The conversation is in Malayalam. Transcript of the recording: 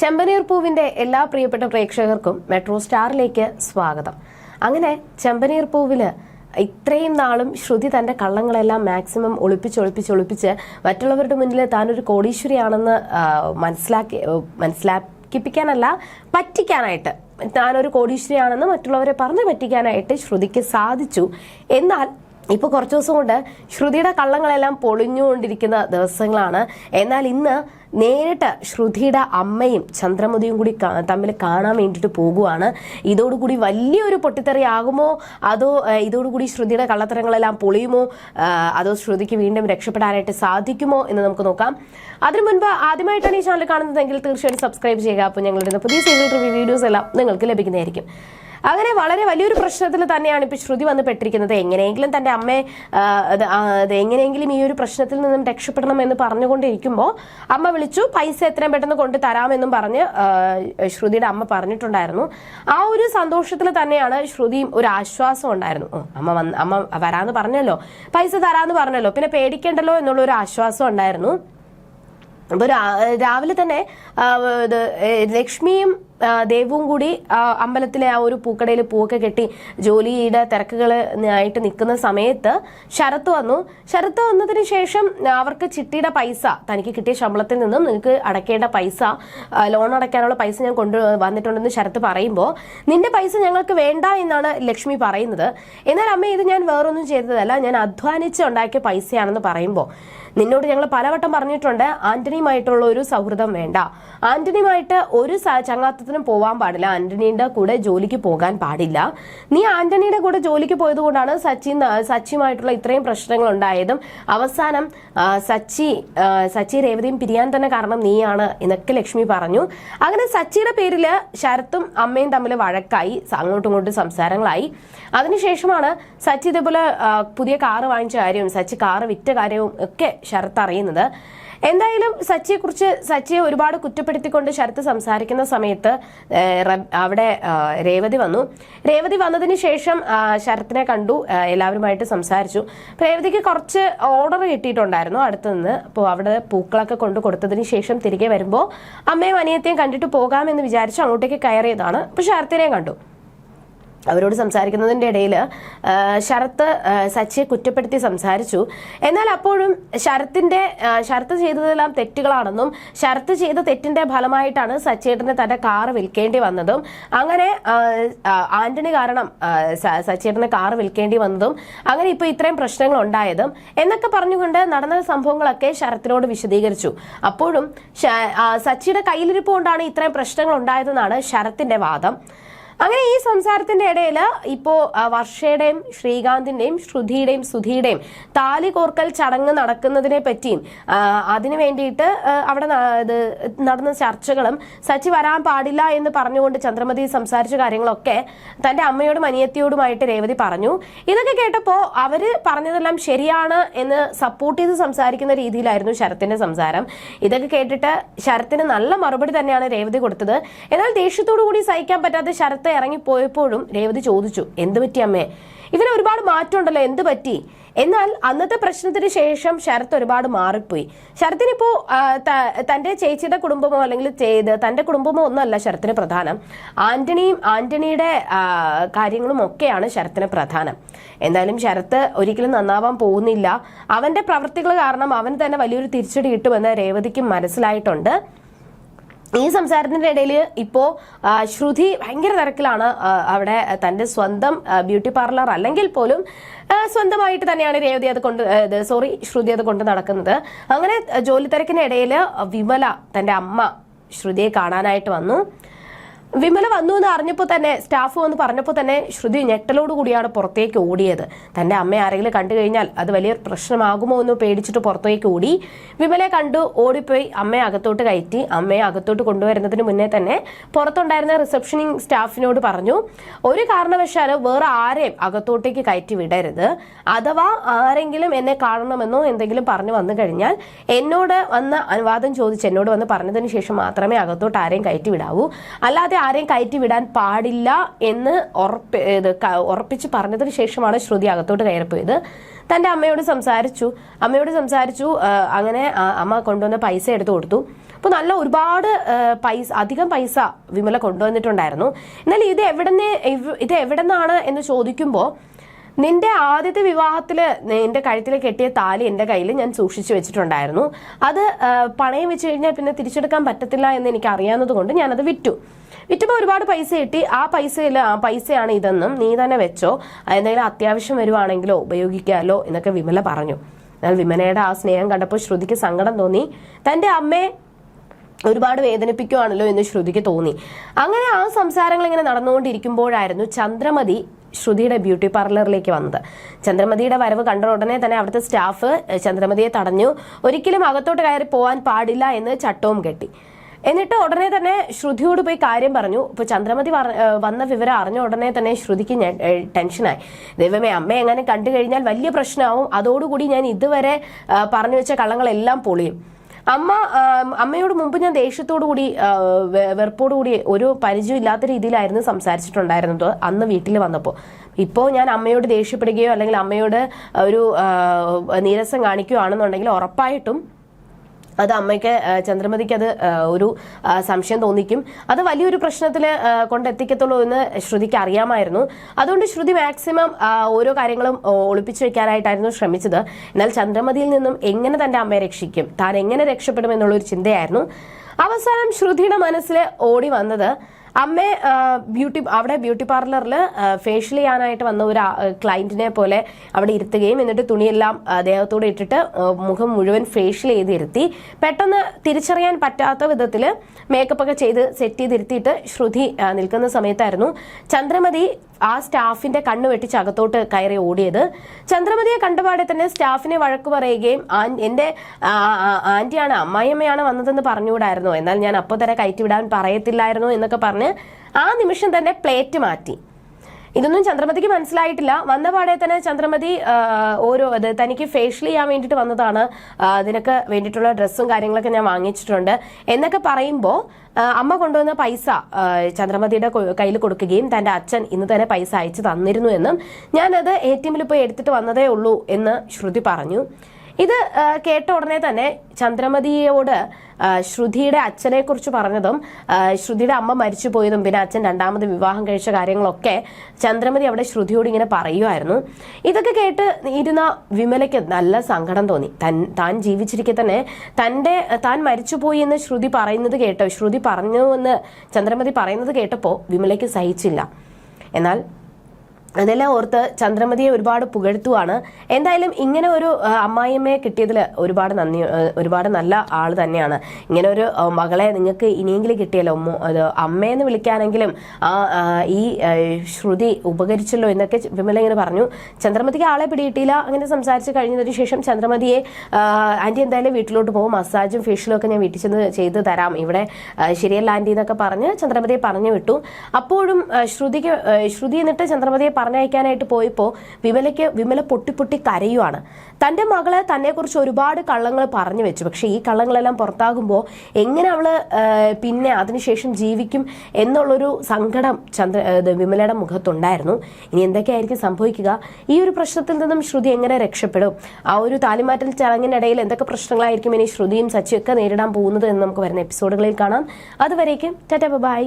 ചെമ്പനീർ പൂവിന്റെ എല്ലാ പ്രിയപ്പെട്ട പ്രേക്ഷകർക്കും മെട്രോ സ്റ്റാറിലേക്ക് സ്വാഗതം. അങ്ങനെ ചെമ്പനീർ പൂവിൽ ഇത്രയും നാളും ശ്രുതി തന്റെ കള്ളങ്ങളെല്ലാം മാക്സിമം ഒളിപ്പിച്ച് ഒളിപ്പിച്ച് ഒളിപ്പിച്ച് മറ്റുള്ളവരുടെ മുന്നിൽ താനൊരു കോടീശ്വരിയാണെന്ന് മനസ്സിലാക്കി മനസ്സിലാക്കിപ്പിക്കാനല്ല പറ്റിക്കാനായിട്ട്. താനൊരു കോടീശ്വരിയാണെന്ന് മറ്റുള്ളവരെ പറഞ്ഞു പറ്റിക്കാനായിട്ട് ശ്രുതിക്ക് സാധിച്ചു. എന്നാൽ ഇപ്പൊ കുറച്ച് ദിവസം കൊണ്ട് ശ്രുതിയുടെ കള്ളങ്ങളെല്ലാം പൊളിഞ്ഞുകൊണ്ടിരിക്കുന്ന ദിവസങ്ങളാണ്. എന്നാൽ ഇന്ന് നേരിട്ട് ശ്രുതിയുടെ അമ്മയും ചന്ദ്രമതിയും കൂടി തമ്മിൽ കാണാൻ വേണ്ടിയിട്ട് പോകുവാണ്. ഇതോടുകൂടി വലിയൊരു പൊട്ടിത്തെറി ആകുമോ? അതോ ഇതോടുകൂടി ശ്രുതിയുടെ കള്ളത്തരങ്ങളെല്ലാം പൊളിയുമോ? അതോ ശ്രുതിക്ക് വീണ്ടും രക്ഷപ്പെടാനായിട്ട് സാധിക്കുമോ എന്ന് നമുക്ക് നോക്കാം. അതിനു മുൻപ് ആദ്യമായിട്ടാണ് ഈ ചാനൽ കാണുന്നതെങ്കിൽ തീർച്ചയായിട്ടും സബ്സ്ക്രൈബ് ചെയ്യുക. അപ്പോൾ ഞങ്ങളുടെ പുതിയ സീരിയൽ റിവ്യൂ വീഡിയോസ് എല്ലാം നിങ്ങൾക്ക് ലഭിക്കുന്നതായിരിക്കും. അങ്ങനെ വളരെ വലിയൊരു പ്രശ്നത്തിൽ തന്നെയാണ് ഇപ്പൊ ശ്രുതി വന്ന് പെട്ടിരിക്കുന്നത്. എങ്ങനെയെങ്കിലും തന്റെ അമ്മയെ എങ്ങനെയെങ്കിലും ഈ ഒരു പ്രശ്നത്തിൽ നിന്നും രക്ഷപ്പെടണം എന്ന് പറഞ്ഞുകൊണ്ടിരിക്കുമ്പോൾ അമ്മ വിളിച്ചു പൈസ എത്രയും പെട്ടെന്ന് കൊണ്ട് തരാമെന്നും പറഞ്ഞ് ശ്രുതിയുടെ അമ്മ പറഞ്ഞിട്ടുണ്ടായിരുന്നു. ആ ഒരു സന്തോഷത്തിൽ തന്നെയാണ് ശ്രുതിയും ഒരു ആശ്വാസം ഉണ്ടായിരുന്നു. അമ്മ വന്ന് അമ്മ വരാന്ന് പറഞ്ഞല്ലോ. പൈസ തരാന്ന് പറഞ്ഞല്ലോ. പിന്നെ പേടിക്കേണ്ടല്ലോ എന്നുള്ള ഒരു ആശ്വാസം ഉണ്ടായിരുന്നു. അപ്പോൾ രാവിലെ തന്നെ ലക്ഷ്മിയും ദേവും കൂടി അമ്പലത്തിലെ ആ ഒരു പൂക്കടയിൽ പൂവൊക്കെ കെട്ടി ജോലിയുടെ തിരക്കുകൾ ആയിട്ട് നിൽക്കുന്ന സമയത്ത് ശരത്ത് വന്നു. ശരത്ത് വന്നതിന് ശേഷം അവർക്ക് ചിട്ടിയുടെ പൈസ തനിക്ക് കിട്ടിയ ശമ്പളത്തിൽ നിന്നും നിങ്ങൾക്ക് അടയ്ക്കേണ്ട പൈസ ലോൺ അടയ്ക്കാനുള്ള പൈസ ഞാൻ കൊണ്ടു വന്നിട്ടുണ്ടെന്ന് ശരത്ത് പറയുമ്പോൾ നിന്റെ പൈസ ഞങ്ങൾക്ക് വേണ്ട എന്നാണ് ലക്ഷ്മി പറയുന്നത്. എന്നാൽ അമ്മ ഇത് ഞാൻ വേറൊന്നും ചെയ്തതല്ല. ഞാൻ അധ്വാനിച്ച് ഉണ്ടാക്കിയ പൈസയാണെന്ന് പറയുമ്പോൾ നിന്നോട് ഞങ്ങൾ പലവട്ടം പറഞ്ഞിട്ടുണ്ട് ആന്റണിയുമായിട്ടുള്ള ഒരു സൗഹൃദം വേണ്ട. ആന്റണിയുമായിട്ട് ഒരു സ- ചങ്ങാത്തത്തിനും പോവാൻ പാടില്ല. ആന്റണിയുടെ കൂടെ ജോലിക്ക് പോകാൻ പാടില്ല. നീ ആന്റണിയുടെ കൂടെ ജോലിക്ക് പോയത് കൊണ്ടാണ് സച്ചി സച്ചിയുമായിട്ടുള്ള ഇത്രയും പ്രശ്നങ്ങൾ ഉണ്ടായതും. അവസാനം സച്ചി സച്ചി രേവതിയും പിരിയാൻ തന്നെ കാരണം നീയാണ് എന്നൊക്കെ ലക്ഷ്മി പറഞ്ഞു. അങ്ങനെ സച്ചിയുടെ പേരിൽ ശരത്തും അമ്മയും തമ്മിൽ വഴക്കായി അങ്ങോട്ടും ഇങ്ങോട്ടും സംസാരങ്ങളായി. അതിനുശേഷമാണ് സച്ചി ഇതേപോലെ പുതിയ കാറ് വാങ്ങിച്ച കാര്യവും സച്ചി കാറ് വിറ്റ കാര്യവും ഒക്കെ ശരത്ത് അറിയുന്നത്. എന്തായാലും സച്ചിയെ കുറിച്ച് സച്ചിയെ ഒരുപാട് കുറ്റപ്പെടുത്തിക്കൊണ്ട് ശരത്ത് സംസാരിക്കുന്ന സമയത്ത് അവിടെ രേവതി വന്നു. രേവതി വന്നതിന് ശേഷം ശരത്തിനെ കണ്ടു എല്ലാവരുമായിട്ട് സംസാരിച്ചു. രേവതിക്ക് കുറച്ച് ഓർഡർ കിട്ടിയിട്ടുണ്ടായിരുന്നു അടുത്ത് നിന്ന് അപ്പോൾ അവിടെ പൂക്കളൊക്കെ കൊണ്ട് കൊടുത്തതിന് ശേഷം തിരികെ വരുമ്പോൾ അമ്മയും അനിയത്തെയും കണ്ടിട്ട് പോകാമെന്ന് വിചാരിച്ച് അങ്ങോട്ടേക്ക് കയറിയതാണ്. അപ്പോൾ ശരത്തിനെയും കണ്ടു. അവരോട് സംസാരിക്കുന്നതിന്റെ ഇടയിൽ ശരത്ത് സച്ചിയെ കുറ്റപ്പെടുത്തി സംസാരിച്ചു. എന്നാൽ അപ്പോഴും ശരത്തിന്റെ ആ, ശരത്ത് ചെയ്തതെല്ലാം തെറ്റുകളാണെന്നും ശരത്ത് ചെയ്ത തെറ്റിന്റെ ഫലമായിട്ടാണ് സച്ചേട്ടന് തന്റെ കാറ് വിൽക്കേണ്ടി വന്നതും. അങ്ങനെ ആന്റണി കാരണം സച്ചേട്ടന് കാറ് വിൽക്കേണ്ടി വന്നതും അങ്ങനെ ഇപ്പോൾ ഇത്രയും പ്രശ്നങ്ങൾ ഉണ്ടായതും എന്നൊക്കെ പറഞ്ഞുകൊണ്ട് നടന്ന സംഭവങ്ങളൊക്കെ ശരത്തിനോട് വിശദീകരിച്ചു. അപ്പോഴും സച്ചിയുടെ കയ്യിലിരിപ്പ് കൊണ്ടാണ് ഇത്രയും പ്രശ്നങ്ങൾ ഉണ്ടായതെന്നാണ് ശരത്തിന്റെ വാദം. അങ്ങനെ ഈ സംസാരത്തിന്റെ ഇടയിൽ ഇപ്പോ വർഷയുടെയും ശ്രീകാന്തിന്റെയും ശ്രുതിയുടെയും സുധിയുടെയും താലി കോർക്കൽ ചടങ്ങ് നടക്കുന്നതിനെ പറ്റിയും അതിനു വേണ്ടിയിട്ട് അവിടെ ഇത് നടന്ന ചർച്ചകളും സച്ചി വരാൻ പാടില്ല എന്ന് പറഞ്ഞുകൊണ്ട് ചന്ദ്രമതി സംസാരിച്ച കാര്യങ്ങളൊക്കെ തന്റെ അമ്മയോടും അനിയത്തിയോടുമായിട്ട് രേവതി പറഞ്ഞു. ഇതൊക്കെ കേട്ടപ്പോ അവർ പറഞ്ഞതെല്ലാം ശരിയാണ് എന്ന് സപ്പോർട്ട് ചെയ്ത് സംസാരിക്കുന്ന രീതിയിലായിരുന്നു ശരത്തിന്റെ സംസാരം. ഇതൊക്കെ കേട്ടിട്ട് ശരത്തിന് നല്ല മറുപടി തന്നെയാണ് രേവതി കൊടുത്തത്. എന്നാൽ ദേഷ്യത്തോടു കൂടി സഹിക്കാൻ പറ്റാത്ത ശരത്ത് ഇറങ്ങിപ്പോയപ്പോഴും രേവതി ചോദിച്ചു എന്ത് പറ്റി അമ്മേ? ഇവന് ഒരുപാട് മാറ്റമുണ്ടല്ലോ എന്ത് പറ്റി? എന്നാൽ അന്നത്തെ പ്രശ്നത്തിന് ശേഷം ശരത് ഒരുപാട് മാറിപ്പോയി. ശരത്തിനിപ്പോ തന്റെ ചേച്ചിയുടെ കുടുംബമോ അല്ലെങ്കിൽ ചെയ്ത് തന്റെ കുടുംബമോ ഒന്നല്ല ശരത്തിന് പ്രധാനം. ആന്റണിയും ആന്റണിയുടെ കാര്യങ്ങളും ഒക്കെയാണ് ശരത്തിന് പ്രധാനം. എന്തായാലും ശരത്ത് ഒരിക്കലും നന്നാവാൻ പോകുന്നില്ല. അവന്റെ പ്രവൃത്തികൾ കാരണം അവന് തന്നെ വലിയൊരു തിരിച്ചടി കിട്ടുമെന്ന് രേവതിക്കും മനസ്സിലായിട്ടുണ്ട്. ഈ സംസാരത്തിന്റെ ഇടയിൽ ഇപ്പോ ശ്രുതി ഭയങ്കര തിരക്കിലാണ് അവിടെ തന്റെ സ്വന്തം ബ്യൂട്ടി പാർലർ അല്ലെങ്കിൽ പോലും സ്വന്തമായിട്ട് തന്നെയാണ് രേവതി അത് കൊണ്ട് സോറി ശ്രുതി അത് കൊണ്ട് നടക്കുന്നത്. അങ്ങനെ ജോലി തിരക്കിനിടയിൽ വിമല തന്റെ അമ്മ ശ്രുതിയെ കാണാനായിട്ട് വന്നു. വിമല വന്നു എന്ന് അറിഞ്ഞപ്പോൾ തന്നെ സ്റ്റാഫ് വന്ന് പറഞ്ഞപ്പോൾ തന്നെ ശ്രുതി ഞെട്ടലോട് കൂടിയാണ് പുറത്തേക്ക് ഓടിയത്. തന്റെ അമ്മയെ ആരെങ്കിലും കണ്ടു കഴിഞ്ഞാൽ അത് വലിയൊരു പ്രശ്നമാകുമോ എന്ന് പേടിച്ചിട്ട് പുറത്തേക്ക് ഓടി. വിമലയെ കണ്ടു ഓടിപ്പോയി അമ്മയെ അകത്തോട്ട് കയറ്റി. അമ്മയെ അകത്തോട്ട് കൊണ്ടുവരുന്നതിന് മുന്നേ തന്നെ പുറത്തുണ്ടായിരുന്ന റിസപ്ഷനിങ് സ്റ്റാഫിനോട് പറഞ്ഞു ഒരു കാരണവശാലും വേറെ ആരെയും അകത്തോട്ടേക്ക് കയറ്റി വിടരുത്. അഥവാ ആരെങ്കിലും എന്നെ കാണണമെന്നോ എന്തെങ്കിലും പറഞ്ഞു വന്നു കഴിഞ്ഞാൽ എന്നോട് വന്ന് അനുവാദം ചോദിച്ച് എന്നോട് വന്ന് പറഞ്ഞതിന് ശേഷം മാത്രമേ അകത്തോട്ട് ആരെയും കയറ്റി വിടാവൂ. അല്ലാതെ ആരെയും കയറ്റി വിടാൻ പാടില്ല എന്ന് ഉറപ്പ് ഇത് ഉറപ്പിച്ച് പറഞ്ഞതിന് ശേഷമാണ് ശ്രുതി അകത്തോട്ട് കയറിപ്പോയത്. തന്റെ അമ്മയോട് സംസാരിച്ചു. അമ്മയോട് സംസാരിച്ചു. അങ്ങനെ അമ്മ കൊണ്ടുവന്ന പൈസ എടുത്തു കൊടുത്തു. അപ്പോൾ നല്ല ഒരുപാട് പൈസ അധികം പൈസ വിമല കൊണ്ടുവന്നിട്ടുണ്ടായിരുന്നു. എന്നാൽ ഇത് എവിടുന്ന് ഇത് എവിടെ നിന്നാണ് എന്ന് ചോദിക്കുമ്പോൾ നിന്റെ ആദ്യത്തെ വിവാഹത്തിൽ നിന്റെ കഴുത്തിൽ കെട്ടിയ താലി എന്റെ കയ്യിൽ ഞാൻ സൂക്ഷിച്ചു വെച്ചിട്ടുണ്ടായിരുന്നു. അത് പണയം വെച്ച് കഴിഞ്ഞാൽ പിന്നെ തിരിച്ചെടുക്കാൻ പറ്റത്തില്ല എന്ന് എനിക്ക് അറിയാവുന്നത് കൊണ്ട് ഞാനത് വിറ്റു. വിറ്റപ്പോൾ ഒരുപാട് പൈസ കിട്ടി. ആ പൈസയിൽ ആ പൈസയാണ് ഇതെന്നും നീ തന്നെ വെച്ചോ. എന്തെങ്കിലും അത്യാവശ്യം വരുവാണെങ്കിലോ ഉപയോഗിക്കാമല്ലോ എന്നൊക്കെ വിമല പറഞ്ഞു. എന്നാൽ വിമലയുടെ ആ സ്നേഹം കണ്ടപ്പോൾ ശ്രുതിക്ക് സങ്കടം തോന്നി. തന്റെ അമ്മയെ ഒരുപാട് വേദനിപ്പിക്കുവാണല്ലോ എന്ന് ശ്രുതിക്ക് തോന്നി. അങ്ങനെ ആ സംസാരങ്ങൾ ഇങ്ങനെ നടന്നുകൊണ്ടിരിക്കുമ്പോഴായിരുന്നു ചന്ദ്രമതി ശ്രുതിയുടെ ബ്യൂട്ടി പാർലറിലേക്ക് വന്നത്. ചന്ദ്രമതിയുടെ വരവ് കണ്ട ഉടനെ തന്നെ അവിടുത്തെ സ്റ്റാഫ് ചന്ദ്രമതിയെ തടഞ്ഞു. ഒരിക്കലും അകത്തോട്ട് കയറി പോകാൻ പാടില്ല എന്ന് ചട്ടവും കെട്ടി. എന്നിട്ട് ഉടനെ തന്നെ ശ്രുതിയോട് പോയി കാര്യം പറഞ്ഞു. ഇപ്പൊ ചന്ദ്രമതി വന്ന വിവരം അറിഞ്ഞ ഉടനെ തന്നെ ശ്രുതിക്ക് ടെൻഷനായി. ദൈവമേ അമ്മ എങ്ങനെ കണ്ടു കഴിഞ്ഞാൽ വലിയ പ്രശ്നമാവും. അതോടുകൂടി ഞാൻ ഇതുവരെ പറഞ്ഞു വെച്ച കള്ളങ്ങളെല്ലാം പൊളിയും. അമ്മ അമ്മയോട് മുമ്പ് ഞാൻ ദേഷ്യത്തോടു കൂടി ആ, വെ- വെറുപ്പോടു കൂടി ഒരു പരിചയമില്ലാത്ത രീതിയിലായിരുന്നു സംസാരിച്ചിട്ടുണ്ടായിരുന്നത് അന്ന് വീട്ടിൽ വന്നപ്പോൾ. ഇപ്പോൾ ഞാൻ അമ്മയോട് ദേഷ്യപ്പെടുകയോ അല്ലെങ്കിൽ അമ്മയോട് ഒരു നീരസം നീരസം കാണിക്കുകയാണെന്നുണ്ടെങ്കിൽ ഉറപ്പായിട്ടും അത് അമ്മയ്ക്ക് ചന്ദ്രമതിക്ക് അത് ഒരു സംശയം തോന്നിക്കും. അത് വലിയൊരു പ്രശ്നത്തിൽ കൊണ്ടെത്തിക്കത്തുള്ളൂ എന്ന് ശ്രുതിക്ക് അറിയാമായിരുന്നു. അതുകൊണ്ട് ശ്രുതി മാക്സിമം ഓരോ കാര്യങ്ങളും ഒളിപ്പിച്ചു വെക്കാനായിട്ടായിരുന്നു ശ്രമിച്ചത്. എന്നാൽ ചന്ദ്രമതിയിൽ നിന്നും എങ്ങനെ തന്റെ അമ്മയെ രക്ഷിക്കും? താൻ എങ്ങനെ രക്ഷപ്പെടും എന്നുള്ളൊരു ചിന്തയായിരുന്നു. അവസാനം ശ്രുതിയുടെ മനസ്സിൽ ഓടി വന്നത് അമ്മയെ ആ, ബ്യൂട്ടി അവിടെ ബ്യൂട്ടി പാർലറിൽ ഫേഷ്യൽ ചെയ്യാനായിട്ട് വന്ന ഒരു ക്ലയന്റിനെ പോലെ അവിടെ ഇരുത്തുകയും എന്നിട്ട് തുണിയെല്ലാം ദേഹത്തോടെ ഇട്ടിട്ട് മുഖം മുഴുവൻ ഫേഷ്യൽ ചെയ്ത് ഇരുത്തി പെട്ടെന്ന് തിരിച്ചറിയാൻ പറ്റാത്ത വിധത്തിൽ മേക്കപ്പ് ഒക്കെ ചെയ്ത് സെറ്റ് ചെയ്ത് ഇരുത്തിയിട്ട് ശ്രുതി നിൽക്കുന്ന സമയത്തായിരുന്നു ചന്ദ്രമതി ആ സ്റ്റാഫിന്റെ കണ്ണ് വെട്ടിച്ച് അകത്തോട്ട് കയറി ഓടിയത്. ചന്ദ്രമതിയെ കണ്ടപാടെ തന്നെ സ്റ്റാഫിനെ വഴക്ക് പറയുകയും ആ, ആന്റിയാണ് അമ്മായിയമ്മയാണ് വന്നതെന്ന് പറഞ്ഞുകൂടായിരുന്നു? എന്നാൽ ഞാൻ അപ്പോൾ തന്നെ കയറ്റിവിടാൻ പറയത്തില്ലായിരുന്നു എന്നൊക്കെ പറഞ്ഞ് ആ നിമിഷം തന്നെ പ്ലേറ്റ് മാറ്റി. ഇതൊന്നും ചന്ദ്രമതിക്ക് മനസ്സിലായിട്ടില്ല. വന്ന പാടെ തന്നെ ചന്ദ്രമതി ഓരോ അത് തനിക്ക് ഫേഷ്യൽ ചെയ്യാൻ വേണ്ടിയിട്ട് വന്നതാണ്. അതിനൊക്കെ വേണ്ടിയിട്ടുള്ള ഡ്രസ്സും കാര്യങ്ങളൊക്കെ ഞാൻ വാങ്ങിച്ചിട്ടുണ്ട്. എന്നൊക്കെ പറയുമ്പോൾ അമ്മ കൊണ്ടുവന്ന പൈസ ചന്ദ്രമതിയുടെ കയ്യിൽ കൊടുക്കുകയും തന്റെ അച്ഛൻ ഇന്ന് തന്നെ പൈസ അയച്ചു തന്നിരുന്നു എന്നും ഞാനത് എ ടി എമ്മിൽ പോയി എടുത്തിട്ട് വന്നതേ ഉള്ളൂ എന്ന് ശ്രുതി പറഞ്ഞു. ഇത് കേട്ട ഉടനെ തന്നെ ചന്ദ്രമതിയോട് ശ്രുതിയുടെ അച്ഛനെ കുറിച്ച് പറഞ്ഞതും ശ്രുതിയുടെ അമ്മ മരിച്ചു പോയതും പിന്നെ അച്ഛൻ രണ്ടാമത് വിവാഹം കഴിച്ച കാര്യങ്ങളൊക്കെ ചന്ദ്രമതി അവിടെ ശ്രുതിയോട് ഇങ്ങനെ പറയുമായിരുന്നു ഇതൊക്കെ കേട്ട് ഇരുന്ന വിമലയ്ക്ക് നല്ല സങ്കടം തോന്നി. തൻ താൻ ജീവിച്ചിരിക്കെ തന്നെ തന്റെ താൻ മരിച്ചുപോയി എന്ന് ശ്രുതി പറയുന്നത് കേട്ടോ ശ്രുതി പറഞ്ഞു എന്ന് ചന്ദ്രമതി പറയുന്നത് കേട്ടപ്പോൾ വിമലയ്ക്ക് സഹിച്ചില്ല. എന്നാൽ അതെല്ലാം ഓർത്ത് ചന്ദ്രമതിയെ ഒരുപാട് പുകഴ്ത്തുവാണ്. എന്തായാലും ഇങ്ങനെ ഒരു അമ്മായിയമ്മയെ കിട്ടിയതിൽ ഒരുപാട് നന്ദി ഒരുപാട് നല്ല ആൾ തന്നെയാണ്. ഇങ്ങനെ ഒരു മകളെ നിങ്ങൾക്ക് ഇനിയെങ്കിലും കിട്ടിയല്ലോ അത് അമ്മയെന്ന് വിളിക്കാനെങ്കിലും ആ ഈ ശ്രുതി ഉപകരിച്ചല്ലോ എന്നൊക്കെ വിമല ഇങ്ങനെ പറഞ്ഞു. ചന്ദ്രമതിക്ക് ആളെ പിടികിട്ടിയില്ല അങ്ങനെ സംസാരിച്ച് കഴിഞ്ഞതിന് ശേഷം ചന്ദ്രമതിയെ ആന്റി എന്തായാലും വീട്ടിലോട്ട് പോകും മസാജും ഫേഷ്യലും ഒക്കെ ഞാൻ വീട്ടിൽ ചെന്ന് ചെയ്ത് തരാം. ഇവിടെ ശരിയല്ല ആന്റി എന്നൊക്കെ പറഞ്ഞ് ചന്ദ്രമതിയെ പറഞ്ഞു വിട്ടു. അപ്പോഴും ശ്രുതിക്ക് ശ്രുതി എന്നിട്ട് ചന്ദ്രമതിയെ പറഞ്ഞയക്കാനായിട്ട് പോയപ്പോൾ വിമലയ്ക്ക് വിമല പൊട്ടി പൊട്ടി കരയുവാണ്. തന്റെ മകൾ തന്നെക്കുറിച്ച് ഒരുപാട് കള്ളങ്ങൾ പറഞ്ഞു വെച്ചു. പക്ഷേ ഈ കള്ളങ്ങളെല്ലാം പുറത്താകുമ്പോൾ എങ്ങനെ അവൾ പിന്നെ അതിനുശേഷം ജീവിക്കും എന്നുള്ളൊരു സങ്കടം ചന്ദ്ര വിമലയുടെ മുഖത്തുണ്ടായിരുന്നു. ഇനി എന്തൊക്കെയായിരിക്കും സംഭവിക്കുക? ഈ ഒരു പ്രശ്നത്തിൽ നിന്നും ശ്രുതി എങ്ങനെ രക്ഷപ്പെടും? ആ ഒരു താലിമാറ്റൽ ചടങ്ങിനിടയിൽ എന്തൊക്കെ പ്രശ്നങ്ങളായിരിക്കും ഇനി ശ്രുതിയും സച്ചിയൊക്കെ നേരിടാൻ പോകുന്നത് എന്ന് നമുക്ക് വരുന്ന എപ്പിസോഡുകളിൽ കാണാം. അതുവരേക്കും ടാറ്റ ബൈ.